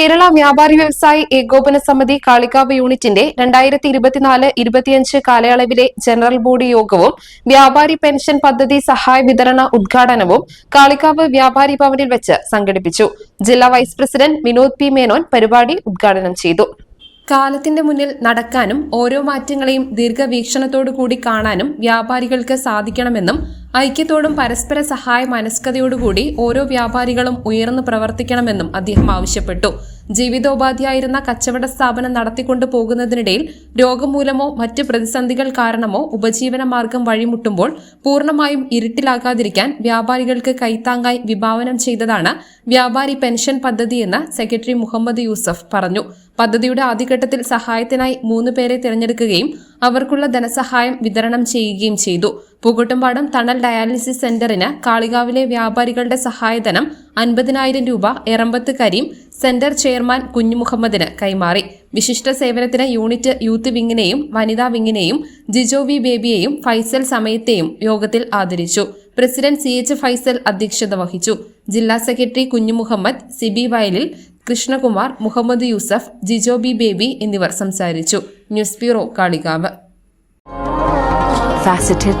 കേരള വ്യാപാരി വ്യവസായി ഏകോപന സമിതി കാളികാവ് യൂണിറ്റിന്റെ രണ്ടായിരത്തി ഇരുപത്തിനാല് ഇരുപത്തിയഞ്ച് കാലയളവിലെ ജനറൽ ബോഡി യോഗവും വ്യാപാരി പെൻഷൻ പദ്ധതി സഹായ വിതരണ ഉദ്ഘാടനവും കാളികാവ് വ്യാപാരി ഭവനിൽ വെച്ച് സംഘടിപ്പിച്ചു. ജില്ലാ vice president Vinod P Menon പരിപാടി ഉദ്ഘാടനം ചെയ്തു. കാലത്തിന്റെ മുന്നിൽ നടക്കാനും ഓരോ മാറ്റങ്ങളെയും ദീർഘവീക്ഷണത്തോടു കൂടി കാണാനും വ്യാപാരികൾക്ക് സാധിക്കണമെന്നും ഐക്യത്തോടും പരസ്പര സഹായ മനസ്കതയോടുകൂടി ഓരോ വ്യാപാരികളും ഉയർന്നു പ്രവർത്തിക്കണമെന്നും അദ്ദേഹം ആവശ്യപ്പെട്ടു. ജീവിതോപാധിയായിരുന്ന കച്ചവട സ്ഥാപനം നടത്തിക്കൊണ്ടു പോകുന്നതിനിടയിൽ രോഗം മൂലമോ മറ്റ് പ്രതിസന്ധികൾ കാരണമോ ഉപജീവന മാർഗം വഴിമുട്ടുമ്പോൾ പൂർണമായും ഇരുട്ടിലാകാതിരിക്കാൻ വ്യാപാരികൾക്ക് കൈത്താങ്ങായി വിഭാവനം ചെയ്തതാണ് വ്യാപാരി പെൻഷൻ പദ്ധതിയെന്ന് സെക്രട്ടറി മുഹമ്മദ് യൂസഫ് പറഞ്ഞു. പദ്ധതിയുടെ ആദ്യഘട്ടത്തിൽ സഹായത്തിനായി മൂന്ന് പേരെ തിരഞ്ഞെടുക്കുകയും അവർക്കുള്ള ധനസഹായം വിതരണം ചെയ്യുകയും ചെയ്തു. പൂക്കോട്ടുംപാടം തണൽ ഡയാലിസിസ് സെന്ററിന് കാളികാവിലെ വ്യാപാരികളുടെ സഹായധനം അൻപതിനായിരം രൂപ എറമ്പത്ത് കരീം സെന്റർ ചെയർമാൻ കുഞ്ഞുമുഹമ്മദിന് കൈമാറി. വിശിഷ്ട സേവനത്തിന് യൂണിറ്റ് യൂത്ത് വിങ്ങിനെയും വനിതാ വിങ്ങിനെയും ജിജോ വി ബേബിയെയും ഫൈസൽ സമയത്തെയും യോഗത്തിൽ ആദരിച്ചു. പ്രസിഡന്റ് സി എച്ച് ഫൈസൽ അധ്യക്ഷത വഹിച്ചു. ജില്ലാ സെക്രട്ടറി കുഞ്ഞുമുഹമ്മദ് സിബി വയലിൽ കൃഷ്ണകുമാർ മുഹമ്മദ് യൂസഫ് ജിജോ ബി ബേബി എന്നിവർ സംസാരിച്ചു. News bureau Kalikavu. Faceted,